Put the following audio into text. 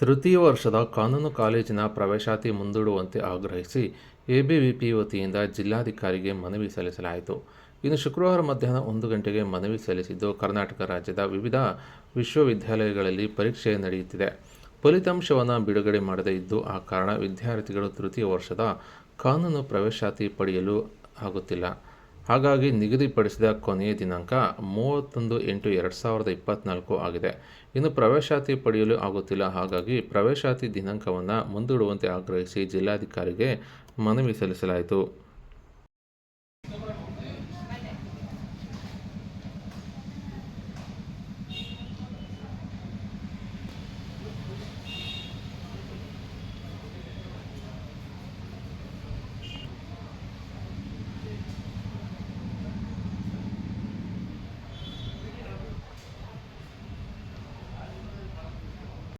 ತೃತೀಯ ವರ್ಷದ ಕಾನೂನು ಕಾಲೇಜಿನ ಪ್ರವೇಶಾತಿ ಮುಂದೂಡುವಂತೆ ಆಗ್ರಹಿಸಿ ಎಬಿವಿಪಿ ವತಿಯಿಂದ ಜಿಲ್ಲಾಧಿಕಾರಿಗೆ ಮನವಿ ಸಲ್ಲಿಸಲಾಯಿತು. ಇನ್ನು ಶುಕ್ರವಾರ ಮಧ್ಯಾಹ್ನ ಒಂದು ಗಂಟೆಗೆ ಮನವಿ ಸಲ್ಲಿಸಿದ್ದು, ಕರ್ನಾಟಕ ರಾಜ್ಯದ ವಿವಿಧ ವಿಶ್ವವಿದ್ಯಾಲಯಗಳಲ್ಲಿ ಪರೀಕ್ಷೆ ನಡೆಯುತ್ತಿದೆ. ಫಲಿತಾಂಶವನ್ನು ಬಿಡುಗಡೆ ಮಾಡದೇ ಇದ್ದು, ಆ ಕಾರಣ ವಿದ್ಯಾರ್ಥಿಗಳು ತೃತೀಯ ವರ್ಷದ ಕಾನೂನು ಪ್ರವೇಶಾತಿ ಪಡೆಯಲು ಆಗುತ್ತಿಲ್ಲ. ಹಾಗಾಗಿ ನಿಗದಿಪಡಿಸಿದ ಕೊನೆಯ ದಿನಾಂಕ ಮೂವತ್ತೊಂದು ಎಂಟು ಎರಡು ಸಾವಿರದ ಇಪ್ಪತ್ತ್ನಾಲ್ಕು ಆಗಿದೆ. ಇನ್ನು ಪ್ರವೇಶಾತಿ ಪಡೆಯಲು ಆಗುತ್ತಿಲ್ಲ. ಹಾಗಾಗಿ ಪ್ರವೇಶಾತಿ ದಿನಾಂಕವನ್ನು ಮುಂದೂಡುವಂತೆ ಆಗ್ರಹಿಸಿ ಜಿಲ್ಲಾಧಿಕಾರಿಗೆ ಮನವಿ ಸಲ್ಲಿಸಲಾಯಿತು.